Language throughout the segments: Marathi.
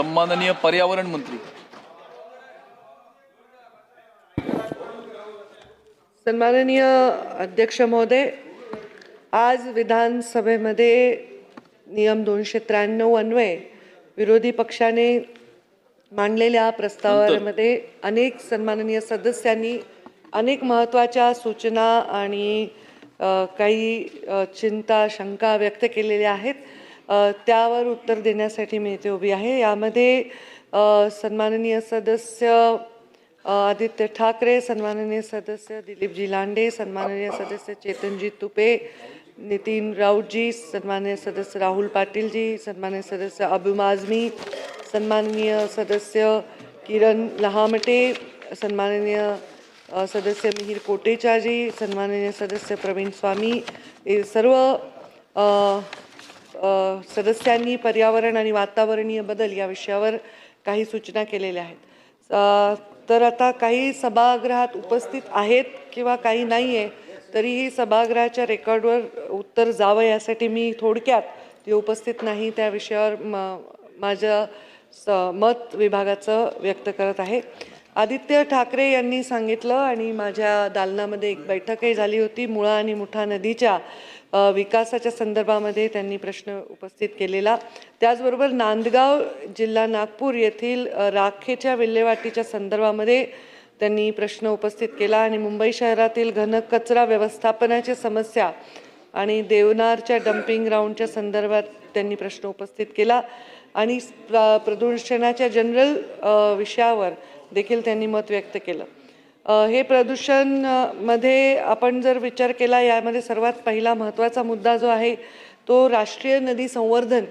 सन्माननीय पर्यावरण मंत्री. सन्माननीय अध्यक्ष महोदय आज विधानसभेमध्ये नियम दोनशे त्र्याण्णव अन्वये विरोधी पक्षाने मांडलेल्या प्रस्तावामध्ये अनेक सन्माननीय सदस्यांनी अनेक महत्त्वाच्या सूचना आणि काही चिंता शंका व्यक्त केलेल्या आहेत. त्यावर उत्तर देण्यासाठी मी इथे उभी आहे. यामध्ये सन्माननीय सदस्य आदित्य ठाकरे सन्माननीय सदस्य दिलीपजी लांडे सन्माननीय सदस्य चेतनजी तुपे नितीन राऊतजी सन्माननीय सदस्य राहुल पाटीलजी सन्माननीय सदस्य अबुम आझमी सन्माननीय सदस्य किरण लहामटे सन्माननीय सदस्य मिहीर कोटेचाजी सन्माननीय सदस्य प्रवीण स्वामी हे सर्व सदस्यांनी पर्यावरण आणि वातावरणीय बदल या विषयावर काही सूचना केलेल्या आहेत. तर आता काही सभागृहात उपस्थित आहेत किंवा काही नाही आहे तरीही सभागृहाच्या रेकॉर्डवर उत्तर जावं यासाठी मी थोडक्यात ते उपस्थित नाही त्या विषयावर म माझं स मत विभागाचं व्यक्त करत आहे. आदित्य ठाकरे यांनी सांगितलं आणि माझ्या दालनामध्ये एक बैठकही झाली होती मुळा आणि मुठा नदीच्या विकासाच्या संदर्भामध्ये त्यांनी प्रश्न उपस्थित केलेला. त्याचबरोबर नांदगाव जिल्हा नागपूर येथील राखेच्या विल्हेवाटीच्या संदर्भामध्ये त्यांनी प्रश्न उपस्थित केला आणि मुंबई शहरातील घनकचरा व्यवस्थापनाची समस्या आणि देवनारच्या डम्पिंग ग्राउंडच्या संदर्भात त्यांनी प्रश्न उपस्थित केला. आणि प्रदूषणाच्या जनरल विषयावर देखील त्यांनी मत व्यक्त केलं. हे प्रदूषणमध्ये आपण जर विचार केला यामध्ये सर्वात पहिला महत्त्वाचा मुद्दा जो आहे तो राष्ट्रीय नदी संवर्धन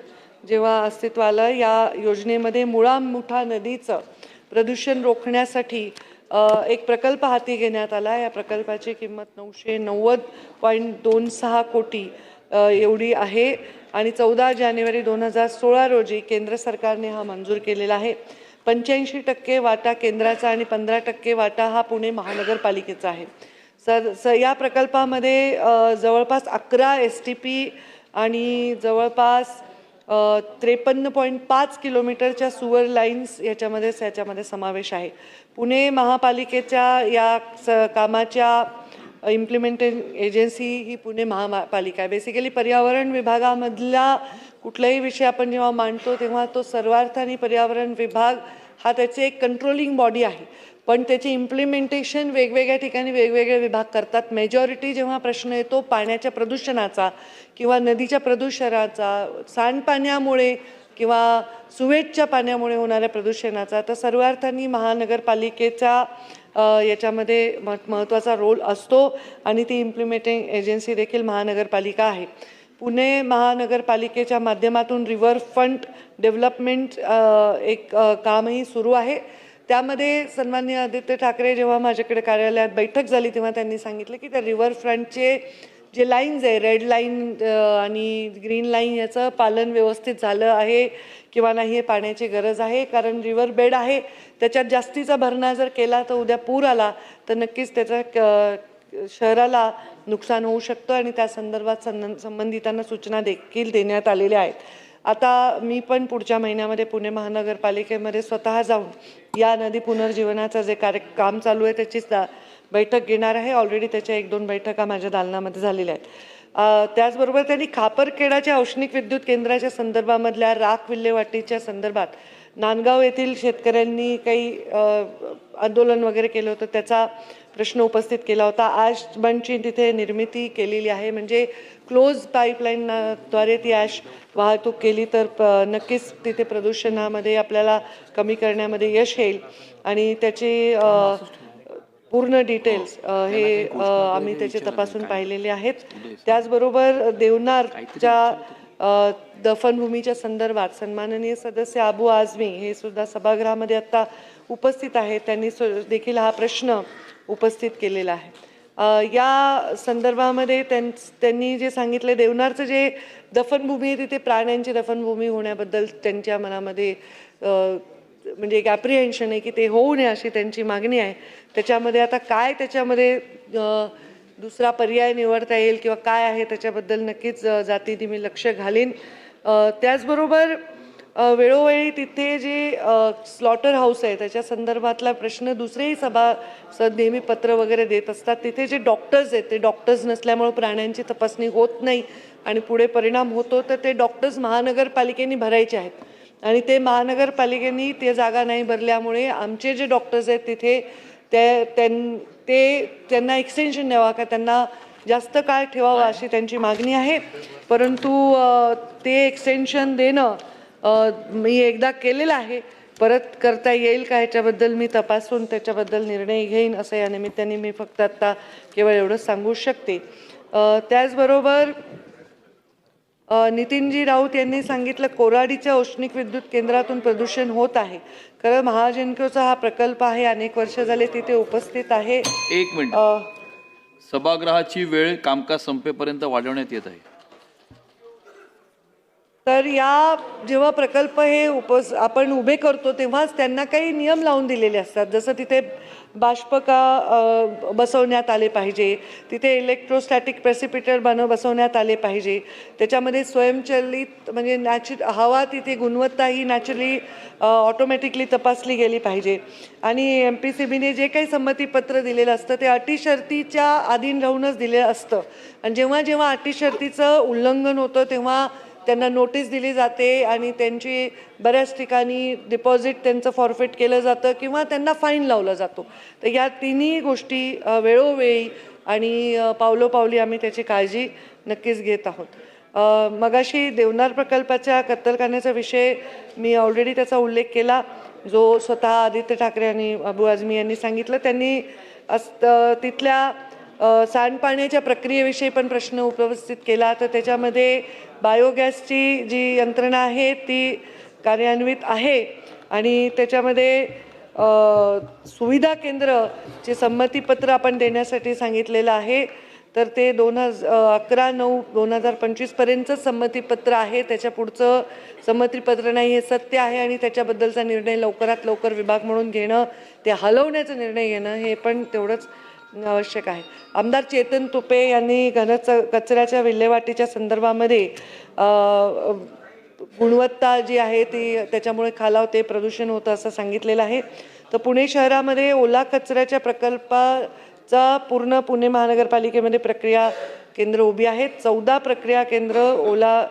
जेव्हा अस्तित्व आलं या योजनेमध्ये मुळामुठा नदीचं प्रदूषण रोखण्यासाठी एक प्रकल्प हाती घेण्यात आला. या प्रकल्पाची किंमत नऊशे नव्वद पॉईंट दोन सहा कोटी एवढी आहे. आणि चौदा जानेवारी दोन हजार सोळा रोजी केंद्र सरकारने हा मंजूर केलेला आहे. पंच्याऐंशी टक्के वाटा केंद्राचा आणि पंधरा टक्के वाटा हा पुणे महानगरपालिकेचा आहे. सर स या प्रकल्पामध्ये जवळपास अकरा एस टी पी आणि जवळपास त्रेपन्न पॉईंट पाच किलोमीटरच्या सुवर लाईन्स याच्यामध्ये याच्यामध्ये समावेश आहे. पुणे महापालिकेच्या या स कामाच्या इम्प्लिमेंटेशन एजन्सी ही पुणे महापालिका आहे. बेसिकली पर्यावरण विभागामधला कुठलाही विषय आपण जेव्हा मांडतो तेव्हा तो सर्वार्थ आणि पर्यावरण विभाग हा त्याचे एक कंट्रोलिंग बॉडी आहे. पण त्याचे इम्प्लिमेंटेशन वेगवेगळ्या ठिकाणी वेगवेगळे विभाग करतात. मेजॉरिटी जेव्हा प्रश्न येतो पाण्याच्या प्रदूषणाचा किंवा नदीच्या प्रदूषणाचा सांडपाण्यामुळे किंवा सुवेजच्या पाण्यामुळे होणाऱ्या प्रदूषणाचा तर सर्वार्थांनी महानगरपालिकेचा याच्यामध्ये महत्त्वाचा रोल असतो आणि ती इम्प्लिमेंटिंग एजन्सी देखील महानगरपालिका आहे. पुणे महानगरपालिकेच्या माध्यमातून रिव्हर फ्रंट डेव्हलपमेंट एक कामही सुरू आहे. त्यामध्ये सन्मान्य आदित्य ठाकरे जेव्हा माझ्याकडे कार्यालयात बैठक झाली तेव्हा त्यांनी सांगितलं की त्या रिव्हर फ्रंटचे जे लाईन्स आहे रेड लाईन आणि ग्रीन लाईन याचं पालन व्यवस्थित झालं आहे किंवा नाही हे पाण्याची गरज आहे. कारण रिव्हर बेड आहे त्याच्यात जास्तीचा भरणा जर केला तर उद्या पूर आला तर नक्कीच त्याचा क- शहराला नुकसान होऊ शकतं आणि त्या संदर्भात सं संबंधितांना सूचना देखील देण्यात आलेल्या आहेत. आता मी पण पुढच्या महिन्यामध्ये पुणे महानगरपालिकेमध्ये स्वतः जाऊन या नदी पुनर्जीवनाचं जे कार्य काम चालू आहे त्याचीच दा- बैठक घेणार आहे. ऑलरेडी त्याच्या एक दोन बैठका माझ्या दालनामध्ये झालेल्या आहेत. त्याचबरोबर त्यांनी खापरखेडाच्या औष्णिक विद्युत केंद्राच्या संदर्भामधल्या राख विल्हेवाटीच्या संदर्भात नांदगाव येथील शेतकऱ्यांनी काही आंदोलन वगैरे केलं होतं. त्याचा प्रश्न उपस्थित केला होता. ॲश बनची तिथे निर्मिती केलेली आहे. म्हणजे क्लोज पाईपलाईनद्वारे ती ॲश वाहतूक केली तर प नक्कीच तिथे प्रदूषणामध्ये आपल्याला कमी करण्यामध्ये यश येईल. आणि त्याची पूर्ण डिटेल्स हे आम्ही त्याचे तपासून पाहिलेले आहेत. त्याचबरोबर देवनारच्या दफनभूमीच्या संदर्भात सन्माननीय सदस्य अबू आझमी हे सुद्धा सभागृहामध्ये आत्ता उपस्थित आहेत. त्यांनी देखील हा प्रश्न उपस्थित केलेला आहे. या संदर्भामध्ये त्यां त्यांनी जे सांगितले देवनारचं जे दफनभूमी आहे तिथे प्राण्यांची दफनभूमी होण्याबद्दल त्यांच्या मनामध्ये म्हणजे एक ॲप्रिहेन्शन आहे की ते होऊ नये अशी त्यांची मागणी आहे. त्याच्यामध्ये आता काय त्याच्यामध्ये दुसरा पर्याय निवडता येईल किंवा काय आहे त्याच्याबद्दल नक्कीच जातीने मी लक्ष घालीन. त्याचबरोबर वेळोवेळी तिथे जे स्लॉटर हाऊस आहे त्याच्या संदर्भातला प्रश्न दुसरेही सभा नेहमी पत्र वगैरे देत असतात. तिथे जे डॉक्टर्स आहेत ते डॉक्टर्स नसल्यामुळे प्राण्यांची तपासणी होत नाही आणि पुढे परिणाम होतो तर ते डॉक्टर्स महानगरपालिकेने भरायचे आहेत. आणि ते महानगरपालिकेने ते जागा नाही भरल्यामुळे आमचे जे डॉक्टर्स आहेत तिथे ते त्यां ते त्यांना एक्सटेन्शन द्यावा का त्यांना जास्त काळ ठेवावा अशी त्यांची मागणी आहे. परंतु ते एक्सटेन्शन देणं मी एकदा केलेलं आहे. परत करता येईल का ह्याच्याबद्दल मी तपासून त्याच्याबद्दल निर्णय घेईन असं या निमित्ताने मी फक्त आत्ता केवळ एवढंच सांगू शकते. त्याचबरोबर नितीनजी राऊत यांनी सांगितलं कोराडीच्या औष्णिक विद्युत केंद्रातून प्रदूषण होत आहे. खरं महाजनकोचा हा प्रकल्प आहे अनेक वर्ष झाले तिथे उपस्थित आहे. एक मिनिट. सभागृहाची वेळ कामकाज संपेपर्यंत वाढवण्यात येत आहे. तर या जेव्हा प्रकल्प हे उपस आपण उभे करतो तेव्हाच त्यांना काही नियम लावून दिलेले असतात. जसं तिथे बाष्पका का बसवण्यात आले पाहिजे. तिथे इलेक्ट्रोस्टॅटिक प्रेसिपिटर बन बसवण्यात आले पाहिजे. त्याच्यामध्ये स्वयंचलित म्हणजे नॅचर हवा तिथे गुणवत्ता ही नॅचरली ऑटोमॅटिकली तपासली गेली पाहिजे. आणि एम पी सी बीने जे काही संमतीपत्र दिलेलं असतं ते अटी शर्तीच्या अधीन राहूनच दिलेलं असतं. आणि जेव्हा जेव्हा अटी शर्तीचं उल्लंघन होतं तेव्हा त्यांना नोटीस दिली जाते आणि त्यांची बऱ्याच ठिकाणी डिपॉझिट त्यांचं फॉरफिट केलं जातं किंवा त्यांना फाईन लावला जातो. तर या तिन्ही गोष्टी वेळोवेळी आणि पावलोपावली आम्ही त्याची काळजी नक्कीच घेत आहोत. मगाशी देवनार प्रकल्पाच्या कत्तलखान्याचा विषय मी ऑलरेडी त्याचा उल्लेख केला जो स्वतः आदित्य ठाकरे आणि अबू आझमी यांनी सांगितलं. त्यांनी अस तिथल्या सांडपाण्याच्या प्रक्रियेविषयी पण प्रश्न उपस्थित केला. तर त्याच्यामध्ये बायोगॅसची जी यंत्रणा आहे ती कार्यान्वित आहे. आणि त्याच्यामध्ये सुविधा सुविधा केंद्रचे संमतीपत्र आपण देण्यासाठी सांगितलेलं आहे तर ते दोन हज अकरा नऊ दोन हजार पंचवीसपर्यंतच संमतीपत्र आहे. त्याच्या पुढचं संमतीपत्र नाही हे सत्य आहे आणि त्याच्याबद्दलचा निर्णय लवकरात लवकर विभाग म्हणून घेणं ते हलवण्याचा निर्णय घेणं हे पण तेवढंच आवश्यक आहे. आमदार चेतन तुपे यांनी घनच कचऱ्याच्या विल्हेवाटीच्या संदर्भामध्ये गुणवत्ता जी आहे ती त्याच्यामुळे खालावते प्रदूषण होतं असं सांगितलेलं आहे. तर पुणे शहरामध्ये ओला कचऱ्याच्या प्रकल्पाचा पूर्ण पुणे महानगरपालिकेमध्ये प्रक्रिया केंद्र उभी आहेत. चौदा प्रक्रिया केंद्र ओला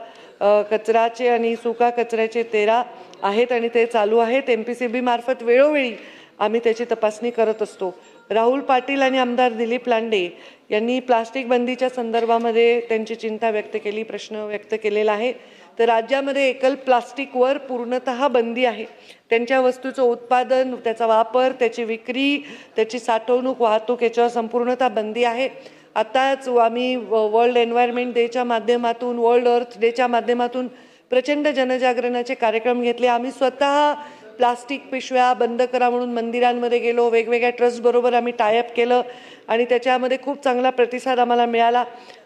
कचऱ्याचे आणि सुका कचऱ्याचे तेरा आहेत आणि ते चालू आहेत. एम पी सी बी मार्फत वेळोवेळी आम्ही त्याची तपासणी करत असतो. राहुल पाटील आणि आमदार दिलीप लांडे यांनी प्लास्टिक बंदीच्या संदर्भामध्ये त्यांची चिंता व्यक्त केली प्रश्न व्यक्त केलेला आहे. तर राज्यामध्ये एकल प्लास्टिकवर पूर्णतः बंदी आहे. त्यांच्या वस्तूचं उत्पादन त्याचा वापर त्याची विक्री त्याची साठवणूक वाहतूक याच्यावर संपूर्णतः बंदी आहे. आताच आम्ही वर्ल्ड एन्व्हायरमेंट डेच्या माध्यमातून वर्ल्ड अर्थ डेच्या माध्यमातून प्रचंड जनजागरणाचे कार्यक्रम घेतले. आम्ही स्वतः प्लास्टिक पिशव्या बंद करा म्हणून मंदिरांमध्ये गेलो. वेगवेगळ्या ट्रस्टबरोबर आम्ही टायअप केलं आणि त्याच्यामध्ये खूप चांगला प्रतिसाद आम्हाला मिळाला.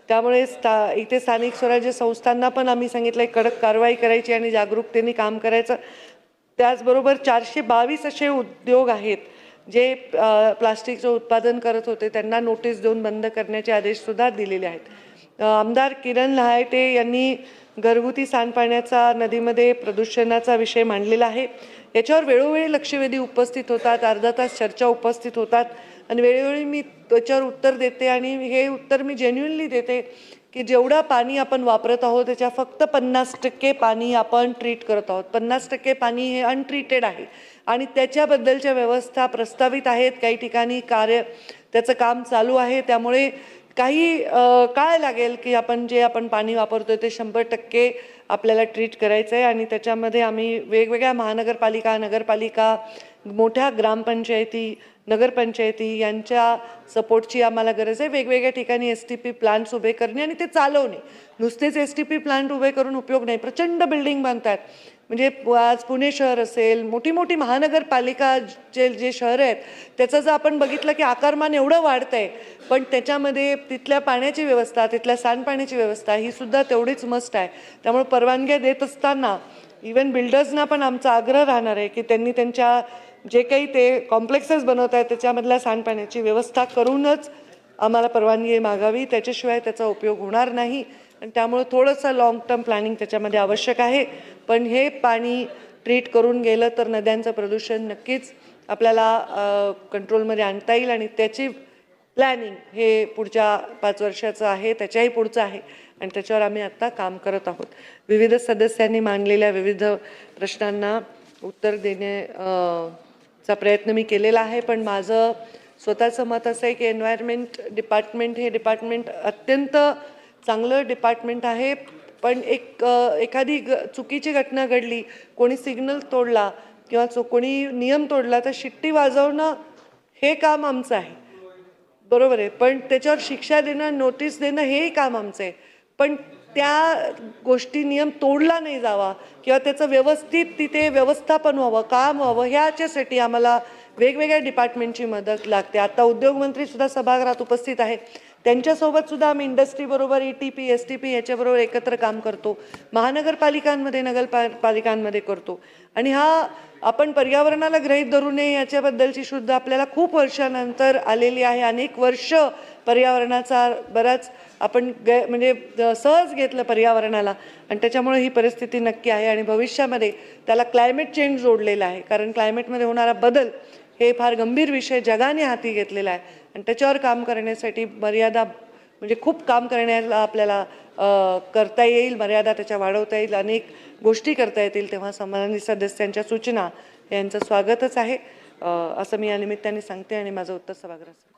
त्यामुळे स्था इथे स्थानिक स्वराज्य संस्थांना पण आम्ही सांगितलं कडक कारवाई करायची आणि जागरूकतेने काम करायचं. त्याचबरोबर चारशे बावीस असे उद्योग आहेत जे प्लास्टिकचं उत्पादन करत होते. त्यांना नोटीस देऊन बंद करण्याचे आदेशसुद्धा दिलेले आहेत. आमदार किरण लहायटे यांनी घरगुती सांडपाण्याचा नदीमध्ये प्रदूषणाचा विषय मांडलेला आहे. याच्यावर वेळोवेळी लक्षवेधी उपस्थित होतात अर्धा तास चर्चा उपस्थित होतात. आणि वेळोवेळी मी त्याच्यावर उत्तर देते आणि हे उत्तर मी जेन्युनली देते की जेवढा पाणी आपण वापरत आहोत त्याच्या फक्त पन्नास टक्के पाणी आपण ट्रीट करत आहोत. पन्नास टक्के पाणी हे अनट्रीटेड आहे. आणि त्याच्याबद्दलच्या व्यवस्था प्रस्तावित आहेत. काही ठिकाणी कार्य त्याचं काम चालू आहे. त्यामुळे काही काळ लागेल की आपण जे आपण पाणी वापरतोय ते शंभर टक्के आपल्याला ट्रीट करायचं आहे आणि त्याच्यामध्ये आम्ही वेगवेगळ्या महानगरपालिका नगरपालिका मोठ्या ग्रामपंचायती नगरपंचायती यांच्या सपोर्टची आम्हाला गरज आहे. वेगवेगळ्या ठिकाणी एस टी पी प्लांट्स उभे करणे आणि ते चालवणे. नुसतेच एस टी पी प्लांट उभे करून उपयोग नाही. प्रचंड बिल्डिंग बांधतात. म्हणजे आज पुणे शहर असेल मोठी मोठी महानगरपालिका जे जे शहर आहेत त्याचं जर आपण बघितलं की आकारमान एवढं वाढतं आहे पण त्याच्यामध्ये तिथल्या पाण्याची व्यवस्था तिथल्या सांडपाण्याची व्यवस्था ही सुद्धा तेवढीच मस्त आहे. त्यामुळे परवानग्या देत असताना इवन बिल्डर्सना पण आमचा आग्रह राहणार आहे की त्यांनी त्यांच्या जे काही ते कॉम्प्लेक्सेस बनवत आहेत त्याच्यामधल्या सांडपाण्याची व्यवस्था करूनच आम्हाला परवानगी मागावी. त्याच्याशिवाय त्याचा उपयोग होणार नाही. आणि त्यामुळं थोडंसं लॉंग टर्म प्लॅनिंग त्याच्यामध्ये आवश्यक आहे. पण हे पाणी ट्रीट करून गेलं तर नद्यांचं प्रदूषण नक्कीच आपल्याला कंट्रोलमध्ये आणता येईल आणि त्याची प्लॅनिंग हे पुढच्या पाच वर्षाचं आहे त्याच्याही पुढचं आहे. आणि त्याच्यावर आम्ही आत्ता काम करत आहोत. विविध सदस्यांनी मांडलेल्या विविध प्रश्नांना उत्तर देणे चा प्रयत्न मी केलेला आहे. पण माझं स्वतःचं मत असं आहे की एन्व्हायरमेंट डिपार्टमेंट हे डिपार्टमेंट अत्यंत चांगलं डिपार्टमेंट आहे पण एक एखादी ग चुकीची घटना घडली कोणी सिग्नल तोडला किंवा चो कोणी नियम तोडला तर शिट्टी वाजवणं हे काम आमचं आहे. बरोबर आहे पण त्याच्यावर शिक्षा देणं नोटीस देणं हेही काम आमचं आहे. पण त्या गोष्टी नियम तोडला नाही जावा किंवा त्याचं व्यवस्थित तिथे व्यवस्थापन व्हावं काम व्हावं ह्याच्यासाठी आम्हाला वेगवेगळ्या डिपार्टमेंटची मदत लागते. आता उद्योगमंत्रीसुद्धा सभागृहात उपस्थित आहे. त्यांच्यासोबत सुद्धा आम्ही इंडस्ट्रीबरोबर E T P S T P याच्याबरोबर एकत्र काम करतो. महानगरपालिकांमध्ये नगरपा पालिकांमध्ये करतो. आणि हा आपण पर्यावरणाला ग्रहित धरू नये याच्याबद्दलची शुद्ध आपल्याला खूप वर्षानंतर आलेली आहे. अनेक वर्ष पर्यावरणाचा बराच आपण ग म्हणजे सहज घेतलं पर्यावरणाला. आणि त्याच्यामुळे ही परिस्थिती नक्की आहे आणि भविष्यामध्ये त्याला क्लायमेट चेंज जोडलेला आहे. कारण क्लायमेटमध्ये होणारा बदल हे फार गंभीर विषय जगाने हाती घेतलेला आहे. आणि त्याच्यावर काम करण्यासाठी मर्यादा म्हणजे खूप काम करण्याला आपल्याला करता येईल मर्यादा त्याच्या वाढवता येईल. अनेक गोष्टी करता येतील तेव्हा संबंधित सदस्यांच्या सूचना यांचं स्वागतच आहे. असं मी या निमित्ताने सांगते आणि माझं उत्तर सभागृहात